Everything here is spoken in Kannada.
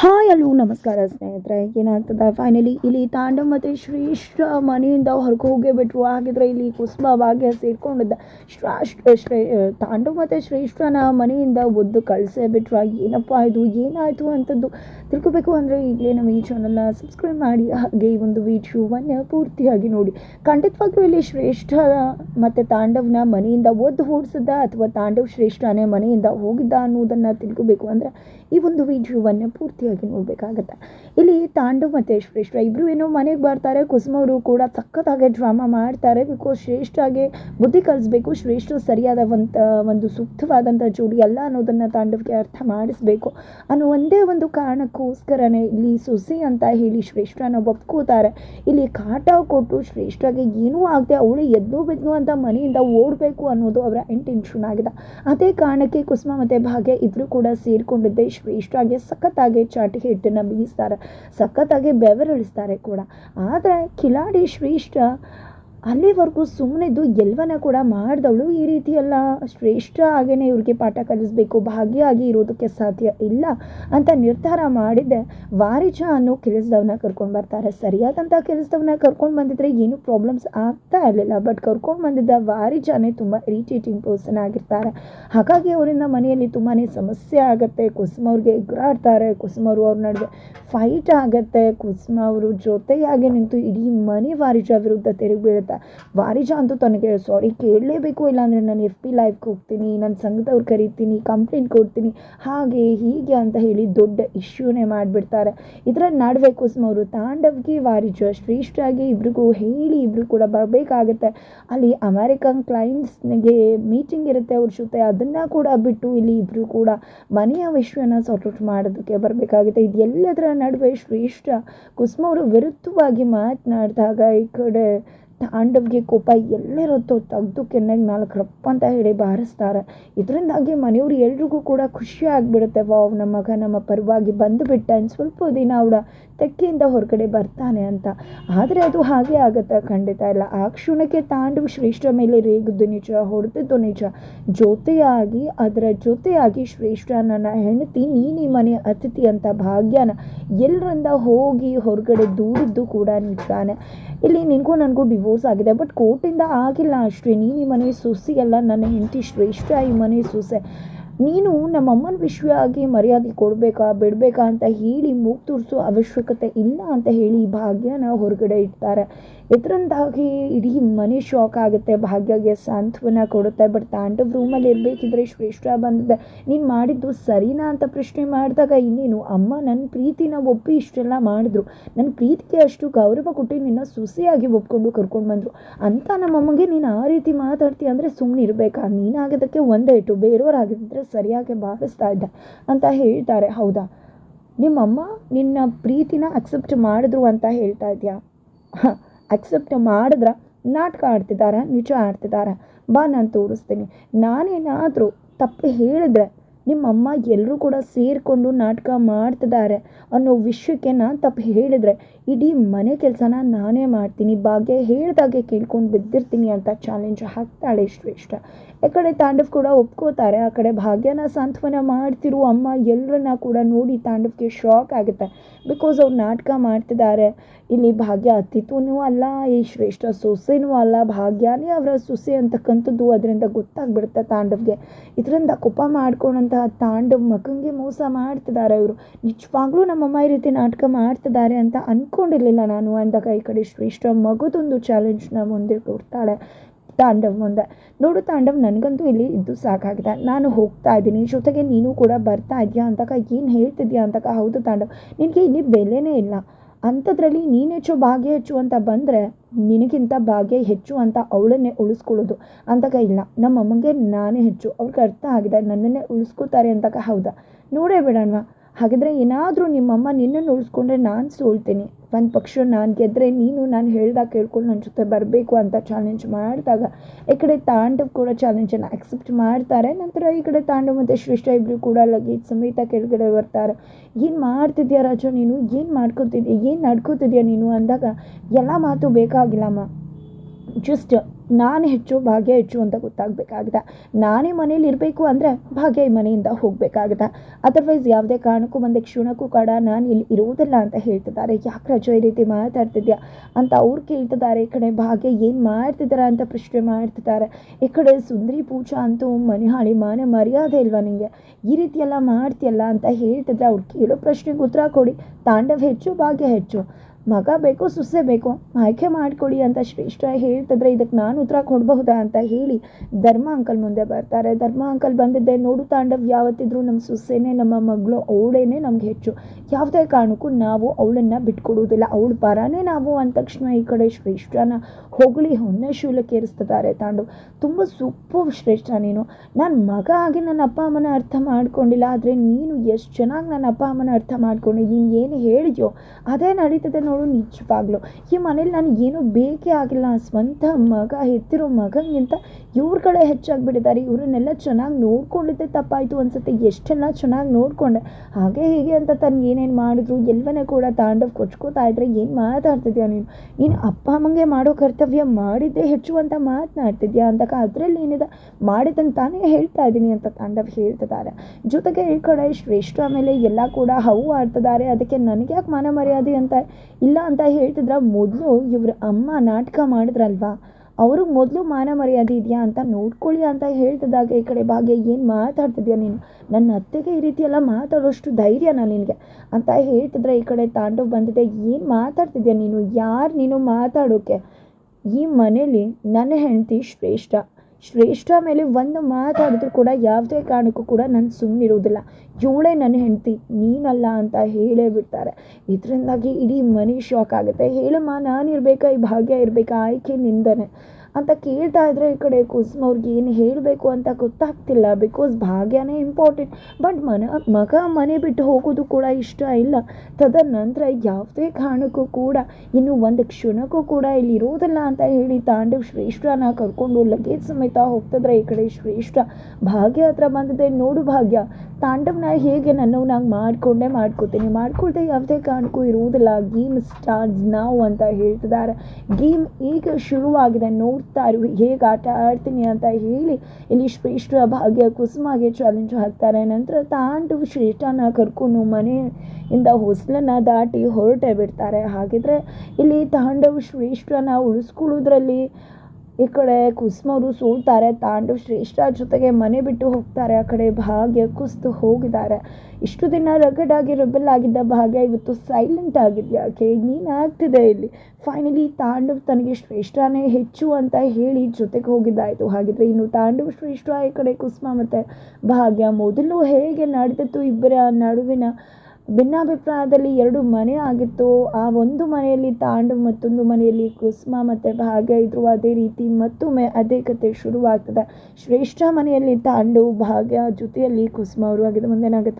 ಹಾಯ್ ಅಲ್ಲೂ ನಮಸ್ಕಾರ ಸ್ನೇಹಿತರೆ, ಏನಾಗ್ತದೆ? ಫೈನಲಿ ಇಲ್ಲಿ ತಾಂಡವ್ ಮತ್ತು ಶ್ರೇಷ್ಠ ಮನೆಯಿಂದ ಹೊರಗೆ ಹೋಗೇ ಬಿಟ್ರು ಹಾಗಿದ್ರೆ ಇಲ್ಲಿ ಕುಸುಮ ಭಾಗ್ಯ ಸೇರ್ಕೊಂಡಿದ್ದ ಶ್ರಾಷ್ಟ್ರ ಶ್ರೇ, ತಾಂಡವ್ ಮತ್ತು ಶ್ರೇಷ್ಠನ ಮನೆಯಿಂದ ಒದ್ದು ಕಳಿಸೇ ಬಿಟ್ರು ಏನಪ್ಪ ಇದು? ಏನಾಯಿತು ಅಂತದ್ದು ತಿಳ್ಕೊಬೇಕು ಅಂದರೆ ಈಗಲೇ ನಮ್ಮ ಈ ಚಾನಲ್ನ ಸಬ್ಸ್ಕ್ರೈಬ್ ಮಾಡಿ, ಹಾಗೆ ಈ ಒಂದು ವಿಡಿಯೋವನ್ನು ಪೂರ್ತಿಯಾಗಿ ನೋಡಿ. ಖಂಡಿತವಾಗ್ಲೂ ಇಲ್ಲಿ ಶ್ರೇಷ್ಠ ಮತ್ತು ತಾಂಡವ್ನ ಮನೆಯಿಂದ ಒದ್ದು ಓಡಿಸಿದ್ದ ಅಥವಾ ತಾಂಡವ್ ಶ್ರೇಷ್ಠನೇ ಮನೆಯಿಂದ ಹೋಗಿದ್ದ ಅನ್ನೋದನ್ನು ತಿಳ್ಕೊಬೇಕು ಅಂದರೆ ಈ ಒಂದು ವಿಡಿಯೋವನ್ನು ಪೂರ್ತಿಯಾಗಿ ನೋಡಬೇಕಾಗತ್ತೆ. ಇಲ್ಲಿ ತಾಂಡವ್ ಮತ್ತು ಶ್ರೇಷ್ಠ ಇಬ್ಬರು ಏನೋ ಮನೆಗೆ ಬರ್ತಾರೆ ಕುಸುಮವರು ಕೂಡ ಸಖತ್ತಾಗೆ ಡ್ರಾಮಾ ಮಾಡ್ತಾರೆ ಬಿಕಾಸ್ ಶ್ರೇಷ್ಠಾಗೆ ಬುದ್ಧಿ ಕಲಿಸ್ಬೇಕು, ಶ್ರೇಷ್ಠ ಸರಿಯಾದವಂತ ಒಂದು ಸೂಕ್ತವಾದಂಥ ಜೋಡಿ ಅಲ್ಲ ಅನ್ನೋದನ್ನು ತಾಂಡವಕ್ಕೆ ಅರ್ಥ ಮಾಡಿಸ್ಬೇಕು ಅನ್ನೋ ಒಂದೇ ಒಂದು ಕಾರಣಕ್ಕೋಸ್ಕರನೇ ಇಲ್ಲಿ ಸುಸಿ ಅಂತ ಹೇಳಿ ಶ್ರೇಷ್ಠನ ಒಪ್ಕೋತಾರೆ. ಇಲ್ಲಿ ಕಾಟ ಕೊಟ್ಟು ಶ್ರೇಷ್ಠಗೆ ಏನೂ ಆಗದೆ ಅವಳು ಎದ್ದು ಬಿದ್ದು ಅಂತ ಮನೆಯಿಂದ ಓಡಬೇಕು ಅನ್ನೋದು ಅವರ ಇಂಟೆನ್ಷನ್ ಆಗಿದೆ. ಅದೇ ಕಾರಣಕ್ಕೆ ಕುಸುಮ ಮತ್ತು ಭಾಗ್ಯ ಇಬ್ಬರು ಕೂಡ ಸೇರಿಕೊಂಡಿದ್ದೆ. ಶ್ರೇಷ್ಠಾಗೆ ಸಖತ್ತಾಗಿ ಚಾಟಿ ಹಿಟ್ಟನ್ನು ಬೀಸ್ತಾರೆ ಸಖತ್ತಾಗಿ ಬೆವರಿಳಿಸ್ತಾರೆ ಕೂಡ. ಆದರೆ ಕಿಲಾಡಿ ಶ್ರೇಷ್ಠ ಅಲ್ಲಿವರೆಗೂ ಸುಮ್ಮನೆದ್ದು ಎಲ್ಲವನ್ನ ಕೂಡ ಮಾಡಿದವಳು ಈ ರೀತಿ ಎಲ್ಲ ಶ್ರೇಷ್ಠ ಹಾಗೇನೆ ಇವ್ರಿಗೆ ಪಾಠ ಕಲಿಸ್ಬೇಕು ಭಾಗ್ಯವಾಗಿ ಇರೋದಕ್ಕೆ ಸಾಧ್ಯ ಇಲ್ಲ ಅಂತ ನಿರ್ಧಾರ ಮಾಡಿದ್ದೆ. ವಾರಿಜ ಅನ್ನೋ ಕೆಲಸದವನ್ನ ಕರ್ಕೊಂಡು ಬರ್ತಾರೆ. ಸರಿಯಾದಂಥ ಕೆಲಸದವನ್ನ ಕರ್ಕೊಂಡು ಬಂದಿದ್ರೆ ಏನು ಪ್ರಾಬ್ಲಮ್ಸ್ ಆಗ್ತಾ ಇರಲಿಲ್ಲ. ಬಟ್ ಕರ್ಕೊಂಡು ಬಂದಿದ್ದ ವಾರಿಜಾನೇ ತುಂಬ ಇರಿಟೇಟಿಂಗ್ ಪರ್ಸನ್ ಆಗಿರ್ತಾರೆ. ಹಾಗಾಗಿ ಅವರಿಂದ ಮನೆಯಲ್ಲಿ ತುಂಬಾ ಸಮಸ್ಯೆ ಆಗುತ್ತೆ. ಕುಸುಮ ಅವ್ರಿಗೆ ಎಗ್ರಾಡ್ತಾರೆ. ಕುಸುಮ ಅವರು ಅವ್ರ ನಡುವೆ ಫೈಟ್ ಆಗುತ್ತೆ. ಕುಸುಮ ಅವರು ಜೊತೆಯಾಗಿ ನಿಂತು ಇಡೀ ಮನೆ ವಾರಿಜ ವಿರುದ್ಧ ತಿರುಗಿ ಬೀಳುತ್ತೆ ವಾರಿಜ ಅಂತೂ ತನಗೆ ಸಾರಿ ಕೇಳಲೇಬೇಕು. ಇಲ್ಲಾಂದರೆ ನಾನು ಎಫ್ ಪಿ ಲೈವ್ಗೆ ಹೋಗ್ತೀನಿ ನನ್ನ ಸಂಘದವ್ರು ಕರಿತೀನಿ ಕಂಪ್ಲೇಂಟ್ ಕೊಡ್ತೀನಿ. ಹಾಗೆ ಹೀಗೆ ಅಂತ ಹೇಳಿ ದೊಡ್ಡ ಇಶ್ಯೂನೇ ಮಾಡಿಬಿಡ್ತಾರೆ. ಇದರ ನಡುವೆ ಕುಸುಮ ಅವರು ತಾಂಡವ್ಗೆ ವಾರಿಜ ಶ್ರೇಷ್ಠಾಗಿ ಇಬ್ರಿಗೂ ಹೇಳಿ ಇಬ್ರು ಕೂಡ ಬರಬೇಕಾಗತ್ತೆ. ಅಲ್ಲಿ ಅಮೇರಿಕನ್ ಕ್ಲೈಂಟ್ಸ್ಗೆ ಮೀಟಿಂಗ್ ಇರುತ್ತೆ ಅವ್ರ ಜೊತೆ. ಅದನ್ನು ಕೂಡ ಬಿಟ್ಟು ಇಲ್ಲಿ ಇಬ್ಬರು ಕೂಡ ಮನೆಯ ವಿಷಯನ ಸಾರ್ಟ್ ಔಟ್ ಮಾಡೋದಕ್ಕೆ ಬರಬೇಕಾಗುತ್ತೆ. ಇದೆಲ್ಲದರ ನಡುವೆ ಶ್ರೇಷ್ಠ ಕುಸುಮ ಅವರು ವಿರುದ್ಧವಾಗಿ ಮಾತನಾಡಿದಾಗ ಈ ಕಡೆ ತಾಂಡವ್ಗೆ ಕೋಪ ಎಲ್ಲಿರುತ್ತೋ ತೆಗ್ದು ಕೆನ್ನಾಗಿ ನಾಲ್ಕು ರಪ್ಪ ಅಂತ ಹೇಳಿ ಬಾರಿಸ್ತಾರೆ. ಇದರಿಂದಾಗಿ ಮನೆಯವ್ರು ಎಲ್ರಿಗೂ ಕೂಡ ಖುಷಿ ಆಗಿಬಿಡುತ್ತೆ. ವಾವ್, ನಮ್ಮ ಮಗ ನಮ್ಮ ಪರವಾಗಿ ಬಂದುಬಿಟ್ಟ ಇನ್ನು ಸ್ವಲ್ಪ ದಿನ ಅವಳ ತೆಕ್ಕೆಯಿಂದ ಹೊರಗಡೆ ಬರ್ತಾನೆ ಅಂತ. ಆದರೆ ಅದು ಹಾಗೆ ಆಗುತ್ತೆ ಖಂಡಿತ ಇಲ್ಲ. ಆ ಕ್ಷಣಕ್ಕೆ ತಾಂಡವ್ ಶ್ರೇಷ್ಠ ಮೇಲೆ ರೇಗಿದ್ದು ನಿಜ, ಹೊಡೆದಿದ್ದು ನಿಜ. ಜೊತೆಯಾಗಿ, ಅದರ ಜೊತೆಯಾಗಿ ಶ್ರೇಷ್ಠ ನನ್ನ ಹೆಂಡತಿ ನೀನಿ ಮನೆಯ ಅತಿಥಿ ಅಂತ ಭಾಗ್ಯನ ಎಲ್ಲರಿಂದ ಹೋಗಿ ಹೊರಗಡೆ ದೂರಿದ್ದು ಕೂಡ ನಿಜಾನೇ. ಇಲ್ಲಿ ನಿನಗೂ ನನಗೂ ಡಿವೋರ್ಸ್ ಆಗಿದೆ. ಬಟ್ ಕೋರ್ಟಿಂದ ಆಗಿಲ್ಲ ಅಷ್ಟೇ ನೀನು ಈ ಮನೆ ಸೊಸೆ ಅಲ್ಲ ನನ್ನ ಹೆಂಡತಿ ಶ್ರೇಷ್ಠ, ಈ ಮನೆ ಸೊಸೆ. ನೀನು ನಮ್ಮಮ್ಮನ ವಿಷಯವಾಗಿ ಮರ್ಯಾದೆ ಕೊಡಬೇಕಾ, ಬಿಡಬೇಕಾ ಅಂತ ಹೇಳಿ ಮೂಗು ತೋರಿಸೋ ಅವಶ್ಯಕತೆ ಇಲ್ಲ ಅಂತ ಹೇಳಿ ಭಾಗ್ಯನ ಹೊರಗಡೆ ಇಡ್ತಾರೆ. ಇದರಿಂದಾಗಿ ಇಡೀ ಮನೆ ಶಾಕ್ ಆಗುತ್ತೆ. ಭಾಗ್ಯಗೆ ಸಾಂತ್ವನ ಕೊಡುತ್ತೆ. ಬಟ್ ತಾಂಡವ್ ರೂಮಲ್ಲಿ ಇರಬೇಕಿದ್ರೆ ಶ್ರೇಷ್ಠ ಬಂದಿದೆ. ನೀನು ಮಾಡಿದ್ದು ಸರಿನಾ ಅಂತ ಪ್ರಶ್ನೆ ಮಾಡಿದಾಗ ಇನ್ನೇನು? ಅಮ್ಮ ನನ್ನ ಪ್ರೀತಿನ ಒಪ್ಪಿ ಇಷ್ಟೆಲ್ಲ ಮಾಡಿದ್ರು. ನನ್ನ ಪ್ರೀತಿಗೆ ಅಷ್ಟು ಗೌರವ ಕೊಟ್ಟು ನಿನ್ನ ಸೊಸೆಯಾಗಿ ಒಪ್ಕೊಂಡು ಕರ್ಕೊಂಡು ಬಂದರು. ಅಂತ ನಮ್ಮಮ್ಮಗೆ ನೀನು ಆ ರೀತಿ ಮಾತಾಡ್ತೀಯ ಅಂದರೆ ಸುಮ್ಮನೆ ಇರಬೇಕಾ ನೀನಾಗೋದಕ್ಕೆ ಒಂದೇ ಇಟ್ಟು ಬೇರೆಯವ್ರಾಗಿದ್ದರೆ ಸರಿಯಾಗಿ ಭಾವಿಸ್ತಾ ಇದ್ದ ಅಂತ ಹೇಳ್ತಾರೆ. ಹೌದಾ? ನಿಮ್ಮಮ್ಮ ನಿನ್ನ ಪ್ರೀತಿನ ಅಕ್ಸೆಪ್ಟ್ ಮಾಡಿದ್ರು ಅಂತ ಹೇಳ್ತಾ ಇದೆಯಾ? ಅಕ್ಸೆಪ್ಟ್ ಮಾಡಿದ್ರ ನಾಟಕ ಆಡ್ತಿದ್ದಾರ ನಿಜ ಆಡ್ತಿದ್ದಾರ ಬಾ ನಾನು ತೋರಿಸ್ತೀನಿ. ನಾನೇನಾದರೂ ತಪ್ಪು ಹೇಳಿದ್ರೆ ನಿಮ್ಮಮ್ಮ ಎಲ್ಲರೂ ಕೂಡ ಸೇರಿಕೊಂಡು ನಾಟಕ ಮಾಡ್ತಿದ್ದಾರೆ ಅನ್ನೋ ವಿಷಯಕ್ಕೆ ನಾನು ತಪ್ಪು ಹೇಳಿದರೆ ಇಡೀ ಮನೆ ಕೆಲಸನ ನಾನೇ ಮಾಡ್ತೀನಿ. ಭಾಗ್ಯ ಹೇಳ್ದಾಗೆ ಕೇಳ್ಕೊಂಡು ಬಿದ್ದಿರ್ತೀನಿ ಅಂತ ಚಾಲೆಂಜ್ ಹಾಕ್ತಾಳೆ ಶ್ರೇಷ್ಠ. ಈ ಕಡೆ ತಾಂಡವ್ ಕೂಡ ಒಪ್ಕೋತಾರೆ, ಆ ಕಡೆ ಭಾಗ್ಯನ ಸಾಂತ್ವನ ಮಾಡ್ತಿರೋ ಅಮ್ಮ ಎಲ್ಲರನ್ನ ಕೂಡ ನೋಡಿ ತಾಂಡವ್ಗೆ ಶಾಕ್ ಆಗುತ್ತೆ. ಬಿಕಾಸ್ ಅವ್ರು ನಾಟಕ ಮಾಡ್ತಿದ್ದಾರೆ ಇಲ್ಲಿ ಭಾಗ್ಯ ಅತಿಥೂನೂ ಅಲ್ಲ, ಈ ಶ್ರೇಷ್ಠ ಸೊಸೆನೂ ಅಲ್ಲ, ಭಾಗ್ಯನೇ ಅವರ ಸೊಸೆ ಅಂತಕ್ಕಂಥದ್ದು ಅದರಿಂದ ಗೊತ್ತಾಗ್ಬಿಡುತ್ತೆ ತಾಂಡವ್ಗೆ. ಇದರಿಂದ ಕೋಪ ಮಾಡ್ಕೊಂಡಂತಹ ತಾಂಡವ್ ಮಗಂಗೆ ಮೋಸ ಮಾಡ್ತಿದ್ದಾರೆ ಇವರು. ನಿಜವಾಗ್ಲೂ ನಮ್ಮಮ್ಮ ಈ ರೀತಿ ನಾಟಕ ಮಾಡ್ತಿದ್ದಾರೆ ಅಂತ ಅಂದ್ಕೊಂಡಿರಲಿಲ್ಲ ನಾನು ಅಂದಾಗ ಈ ಕಡೆ ಶ್ರೇಷ್ಠ ಮಗದೊಂದು ಚಾಲೆಂಜ್ನ ಮುಂದೆ ಕೊಡ್ತಾಳೆ. ತಾಂಡವ್ ಮುಂದೆ ನೋಡು ತಾಂಡವ್, ನನಗಂತೂ ಇಲ್ಲಿ ಇದ್ದು ಸಾಕಾಗಿದೆ. ನಾನು ಹೋಗ್ತಾ ಇದ್ದೀನಿ. ಜೊತೆಗೆ ನೀನು ಕೂಡ ಬರ್ತಾ ಇದೆಯಾ ಅಂತಕ, ಏನು ಹೇಳ್ತಿದ್ಯಾ ಅಂತಕ? ಹೌದು ತಾಂಡವ್, ನಿನಗೆ ಇಲ್ಲಿ ಬೆಲೆನೇ ಇಲ್ಲ. ಅಂಥದ್ರಲ್ಲಿ ನೀನು ಹೆಚ್ಚು ಭಾಗ್ಯ ಹೆಚ್ಚು ಅಂತ ಬಂದರೆ ನಿನಗಿಂತ ಭಾಗ್ಯ ಹೆಚ್ಚು ಅಂತ ಅವಳನ್ನೇ ಉಳಿಸ್ಕೊಳ್ಳೋದು ಅಂತಕ ಇಲ್ಲ. ನಮ್ಮ ಅಮ್ಮಂಗೆ ನಾನೇ ಹೆಚ್ಚು. ಅವ್ರಿಗೆ ಅರ್ಥ ಆಗಿದೆ. ನನ್ನನ್ನೇ ಉಳಿಸ್ಕೊತಾರೆ ಅಂತಕ ಹೌದಾ? ನೋಡೇ ಬಿಡೋಣ ಹಾಗಿದ್ರೆ ಏನಾದರೂ ನಿಮ್ಮಮ್ಮ ನಿನ್ನನ್ನು ಉಳಿಸ್ಕೊಂಡ್ರೆ ನಾನು ಸೋಲ್ತೀನಿ. ಒಂದು ಪಕ್ಷ ನಾನು ಗೆದ್ದರೆ ನೀನು ನಾನು ಹೇಳ್ದಾಗ ಕೇಳ್ಕೊಂಡು ನನ್ನ ಜೊತೆ ಬರಬೇಕು ಅಂತ ಚಾಲೆಂಜ್ ಮಾಡಿದಾಗ ಈ ಕಡೆ ತಾಂಡವ್ ಕೂಡ ಚಾಲೆಂಜನ್ನು ಆಕ್ಸೆಪ್ಟ್ ಮಾಡ್ತಾರೆ. ನಂತರ ಈ ಕಡೆ ತಾಂಡವ್ ಮತ್ತು ಶ್ರೇಷ್ಠ ಇಬ್ಬರು ಕೂಡ ಲಗೇಜ್ ಸಮೇತ ಕೆಳಗಡೆ ಬರ್ತಾರೆ. ಏನು ಮಾಡ್ತಿದ್ಯಾ ರಾಜ ನೀನು? ಏನು ಮಾಡ್ಕೋತಿದ್ಯಾ? ಏನು ನಡ್ಕೋತಿದ್ಯಾ ನೀನು? ಅಂದಾಗ, ಎಲ್ಲ ಮಾತು ಬೇಕಾಗಿಲ್ಲಮ್ಮ. ಜಸ್ಟ್ ನಾನು ಹೆಚ್ಚು, ಭಾಗ್ಯ ಹೆಚ್ಚು ಅಂತ ಗೊತ್ತಾಗಬೇಕಾಗಿದೆ. ನಾನೇ ಮನೇಲಿ ಇರಬೇಕು ಅಂದರೆ ಭಾಗ್ಯ ಈ ಮನೆಯಿಂದ ಹೋಗಬೇಕಾಗಿದೆ. ಅದರ್ವೈಸ್ ಯಾವುದೇ ಕಾರಣಕ್ಕೂ ಬಂದ, ಕ್ಷಣಕ್ಕೂ ಕೂಡ ನಾನು ಇಲ್ಲಿ ಇರುವುದಿಲ್ಲ ಅಂತ ಹೇಳ್ತಿದ್ದಾರೆ. ಯಾಕೆ ರಜೆ ಈ ರೀತಿ ಮಾತಾಡ್ತಿದ್ಯಾ? ಅಂತ ಅವ್ರು ಕೇಳ್ತಿದ್ದಾರೆ. ಈ ಕಡೆ ಭಾಗ್ಯ ಏನು ಮಾಡ್ತಿದ್ದಾರೆ ಅಂತ ಪ್ರಶ್ನೆ ಮಾಡ್ತಿದ್ದಾರೆ. ಈ ಕಡೆ ಸುಂದರಿ ಪೂಜಾ ಅಂತೂ ಮನೆ ಹಾಳಿ ಮಾನ ಮರ್ಯಾದೆ ಇಲ್ವಾ ನಿಮಗೆ ಈ ರೀತಿಯೆಲ್ಲ ಮಾಡ್ತಿಯಲ್ಲ ಮಾಡ್ತೀಯಲ್ಲ ಅಂತ ಹೇಳ್ತಿದ್ರೆ ಅವ್ರು ಕೇಳೋ ಪ್ರಶ್ನೆಗೆ ಉತ್ತರ ಕೊಡಿ. ತಾಂಡವ್ ಹೆಚ್ಚು, ಭಾಗ್ಯ ಹೆಚ್ಚು. ಮಗ ಬೇಕು ಸೊಸೆ ಬೇಕು, ಆಯ್ಕೆ ಮಾಡಿಕೊಡಿ ಅಂತ ಶ್ರೇಷ್ಠ ಹೇಳ್ತಿದ್ರೆ ಇದಕ್ಕೆ ನಾನು ಉತ್ತರ ಕೊಡಬಹುದಾ ಅಂತ ಹೇಳಿ ಧರ್ಮ ಅಂಕಲ್ ಮುಂದೆ ಬರ್ತಾರೆ. ಧರ್ಮ ಅಂಕಲ್ ಬಂದಿದ್ದೆ, ನೋಡು ತಾಂಡವ್, ಯಾವತ್ತಿದ್ರು ನಮ್ಮ ಸೊಸೆನೇ ನಮ್ಮ ಮಗಳು ಅವಳೇನೆ ನಮ್ಗೆ ಹೆಚ್ಚು. ಯಾವುದೇ ಕಾರಣಕ್ಕೂ ನಾವು ಅವಳನ್ನು ಬಿಟ್ಕೊಡುವುದಿಲ್ಲ. ಅವಳ ಪರನೇ ನಾವು ಅಂದ ತಕ್ಷಣ ಈ ಕಡೆ ಶ್ರೇಷ್ಠನ ಹೊಗಳಿ ಹೊನ್ನೆ ಶೂಲಕ್ಕೆ ಏರಿಸ್ತಿದ್ದಾರೆ ತಾಂಡವ್. ತುಂಬ ಸೂಪರ್ ಶ್ರೇಷ್ಠ ನೀನು. ನಾನು ಮಗ ಆಗಿ ನನ್ನ ಅಪ್ಪ ಅಮ್ಮನ ಅರ್ಥ ಮಾಡ್ಕೊಂಡಿಲ್ಲ, ಆದರೆ ನೀನು ಎಷ್ಟು ಚೆನ್ನಾಗಿ ನನ್ನ ಅಪ್ಪ ಅಮ್ಮನ ಅರ್ಥ ಮಾಡ್ಕೊಂಡು, ನೀನು ಏನು ಹೇಳಿದ್ಯೋ, ಅದೇ ನಡೀತದೆ ನೋಡು. ನಿಜವಾಗ್ಲು. ಈ ಮನೇಲಿ ನಾನು ಏನೂ ಬೇಕೇ ಆಗಿಲ್ಲ. ಸ್ವಂತ ಮಗ, ಹೆತ್ತಿರೋ ಮಗನಿಗಿಂತ ಇವ್ರುಗಳೇ ಹೆಚ್ಚಾಗಿಬಿಟ್ಟಿದ್ದಾರೆ. ಇವರನ್ನೆಲ್ಲ ಚೆನ್ನಾಗಿ ನೋಡ್ಕೊಂಡಿದ್ದೆ ತಪ್ಪಾಯಿತು ಅನ್ಸುತ್ತೆ. ಎಷ್ಟೆಲ್ಲ ಚೆನ್ನಾಗಿ ನೋಡಿಕೊಂಡೆ. ಹಾಗೆ ಹೀಗೆ ಅಂತ ತನ್ಗೆ ಏನೇನು ಮಾಡಿದ್ರು, ಎಲ್ಲವನ್ನೇ ಕೂಡ ತಾಂಡವ್ ಕೊಚ್ಕೋತಾ ಇದ್ರೆ ಏನು ಮಾತಾಡ್ತಿದ್ಯಾ ನೀನು? ನೀನು ಅಪ್ಪ ಅಮ್ಮಂಗೆ ಮಾಡೋ ಕರ್ತವ್ಯ ಮಾಡಿದ್ದೇ ಹೆಚ್ಚು ಅಂತ ಮಾತನಾಡ್ತಿದ್ಯಾ ಅಂತಕ ಅದರಲ್ಲಿ ಏನಿದೆ? ಮಾಡಿದಂತ ತಾನೇ ಹೇಳ್ತಾ ಇದ್ದೀನಿ ಅಂತ ತಾಂಡವ್ ಹೇಳ್ತಿದ್ದಾರೆ. ಜೊತೆಗೆ ಈ ಕಡೆ ಶ್ರೇಷ್ಠ ಮೇಲೆ ಎಲ್ಲ ಕೂಡ ಹೌ ಆಡ್ತಿದ್ದಾರೆ. ಅದಕ್ಕೆ ನನಗೆ ಯಾಕೆ ಮಾನ ಮರ್ಯಾದೆ ಅಂತ ಇಲ್ಲ ಅಂತ ಹೇಳ್ತಿದ್ರ, ಮೊದಲು ಇವ್ರ ಅಮ್ಮ ನಾಟಕ ಮಾಡಿದ್ರಲ್ವಾ? ಅವರು ಮೊದಲು ಮಾನ ಮರ್ಯಾದೆ ಇದೆಯಾ ಅಂತ ನೋಡ್ಕೊಳ್ಳಿ ಅಂತ ಹೇಳ್ತಿದ್ದಾಗ ಈ ಕಡೆ ಭಾಗ್ಯ. ಏನು ಮಾತಾಡ್ತಿದ್ಯಾ ನೀನು? ನನ್ನ ಅತ್ತೆಗೆ ಈ ರೀತಿ ಎಲ್ಲ ಮಾತಾಡೋಷ್ಟು ಧೈರ್ಯನಾ ನಿನಗೆ. ಅಂತ ಹೇಳ್ತಿದ್ರೆ ಈ ಕಡೆ ತಾಂಡವ್ ಬಂದಿದೆ. ಏನು ಮಾತಾಡ್ತಿದ್ಯಾ ನೀನು? ಯಾರು ನೀನು ಮಾತಾಡೋಕ್ಕೆ ಈ ಮನೇಲಿ ನನ್ನ ಹೆಂಡತಿ ಶ್ರೇಷ್ಠ. ಶ್ರೇಷ್ಠ ಮೇಲೆ ಒಂದು ಮಾತಾಡಿದ್ರು ಕೂಡ ಯಾವುದೇ ಕಾರಣಕ್ಕೂ ಕೂಡ ನಾನು ಸುಮ್ಮನಿರೋದಿಲ್ಲ ಇವಳೇ ನನ್ನ ಹೆಂಡತಿ, ನೀನಲ್ಲ ಅಂತ ಹೇಳೇ ಬಿಡ್ತಾರೆ. ಇದರಿಂದಾಗಿ ಇಡೀ ಮನೆ ಶಾಕ್ ಆಗುತ್ತೆ. ಹೇಳಮ್ಮ ನಾನು ಇರಬೇಕಾ ಈ ಭಾಗ್ಯ ಇರಬೇಕಾ? ಆಯ್ಕೆ ನಿಂದನೆ. ಅಂತ ಕೇಳ್ತಾ ಇದ್ದರೆ ಈ ಕಡೆ ಕುಸುಮ್ ಅವ್ರಿಗೆ ಏನು ಹೇಳಬೇಕು ಅಂತ ಗೊತ್ತಾಗ್ತಿಲ್ಲ ಬಿಕಾಸ್ ಭಾಗ್ಯನೇ ಇಂಪಾರ್ಟೆಂಟ್ ಬಟ್ ಮನ, ಮಗ ಮನೆ ಬಿಟ್ಟು ಹೋಗೋದು ಕೂಡ ಇಷ್ಟ ಇಲ್ಲ. ತದನಂತರ ಯಾವುದೇ ಕಾರಣಕ್ಕೂ ಕೂಡ, ಇನ್ನು ಒಂದು ಕ್ಷಣಕ್ಕೂ ಕೂಡ ಇಲ್ಲಿ ಇರೋದಿಲ್ಲ ಅಂತ ಹೇಳಿ ತಾಂಡವ್ ಶ್ರೇಷ್ಠನ ಕರ್ಕೊಂಡು ಲಗೇಜ್ ಸಮೇತ ಹೋಗ್ತಿದ್ರೆ ಈ ಕಡೆ ಶ್ರೇಷ್ಠ ಭಾಗ್ಯ ಹತ್ರ ಬಂದಿದೆ. ನೋಡು ಭಾಗ್ಯ, ತಾಂಡವ್ನ ಹೇಗೆ ನನ್ನವನಾಗಿ ಮಾಡಿಕೊಂಡೇ ಮಾಡ್ಕೋತೀನಿ. ಮಾಡ್ಕೊಳ್ದೆ ಯಾವುದೇ ಕಾರಣಕ್ಕೂ ಇರುವುದಿಲ್ಲ ಗೇಮ್ ಸ್ಟಾರ್ಟ್ಸ್ ನಾವು ಅಂತ ಹೇಳ್ತಿದ್ದಾರೆ. ಗೇಮ್ ಈಗ ಶುರುವಾಗಿದೆ. ನೋಡ್ತಾ ಇರು ಹೇಗೆ ಆಟ ಆಡ್ತೀನಿ ಅಂತ ಹೇಳಿ ಇಲ್ಲಿ ಶ್ರೇಷ್ಠ ಭಾಗ್ಯ ಕುಸುಮಾಗೆ ಚಾಲೆಂಜ್ ಹಾಕ್ತಾರೆ. ನಂತರ ತಾಂಡು ಶ್ರೇಷ್ಠನ ಕರ್ಕೊಂಡು ಮನೆಯಿಂದ ಹೊಸಲನ್ನ ದಾಟಿ ಹೊರಟೇ ಬಿಡ್ತಾರೆ. ಹಾಗಿದ್ರೆ ಇಲ್ಲಿ ತಾಂಡವ ಶ್ರೇಷ್ಠನ ಉಳಿಸ್ಕೊಳ್ಳೋದ್ರಲ್ಲಿ ಈ ಕಡೆ ಕುಸುಮವರು ಸೋಲ್ತಾರೆ ತಾಂಡವ್ ಶ್ರೇಷ್ಠ ಜೊತೆಗೆ ಮನೆ ಬಿಟ್ಟು ಹೋಗ್ತಾರೆ, ಆ ಕಡೆ ಭಾಗ್ಯ ಕುಸ್ತು ಹೋಗಿದ್ದಾರೆ. ಇಷ್ಟು ದಿನ ರಗಡ್ ಆಗಿ ರೆಬಲ್ ಆಗಿದ್ದ ಭಾಗ್ಯ ಇವತ್ತು ಸೈಲೆಂಟ್ ಆಗಿದೆಯಾ ಯಾಕೆ? ನೀನು ಆಗ್ತಿದೆ ಇಲ್ಲಿ? ಫೈನಲಿ ತಾಂಡವ್ ತನಗೆ ಶ್ರೇಷ್ಠನೇ ಹೆಚ್ಚು ಅಂತ ಹೇಳಿ ಜೊತೆಗೆ ಹೋಗಿದ್ದಾಯಿತು. ಹಾಗಿದ್ರೆ ಇನ್ನು ತಾಂಡವ್ ಶ್ರೇಷ್ಠ ಈ ಕಡೆ ಕುಸುಮ ಮತ್ತು ಭಾಗ್ಯ ಮೊದಲು ಹೇಗೆ ನಡೆದಿತ್ತು ಇಬ್ಬರ ನಡುವಿನ ಭಿನ್ನಾಭಿಪ್ರಾಯದಲ್ಲಿ ಎರಡು ಮನೆ ಆಗಿತ್ತು. ಆ ಒಂದು ಮನೆಯಲ್ಲಿ ತಾಂಡು ಮತ್ತೊಂದು ಮನೆಯಲ್ಲಿ ಕುಸುಮ ಮತ್ತು ಭಾಗ್ಯ ಇದ್ರು ಅದೇ ರೀತಿ ಮತ್ತೊಮ್ಮೆ ಅದೇ ಕತೆ ಶುರುವಾಗ್ತದೆ. ಶ್ರೇಷ್ಠ ಮನೆಯಲ್ಲಿ ತಾಂಡು, ಭಾಗ್ಯ ಜೊತೆಯಲ್ಲಿ ಕುಸುಮ ಅವರು ಆಗಿದೆ ಮುಂದೇನಾಗುತ್ತೆ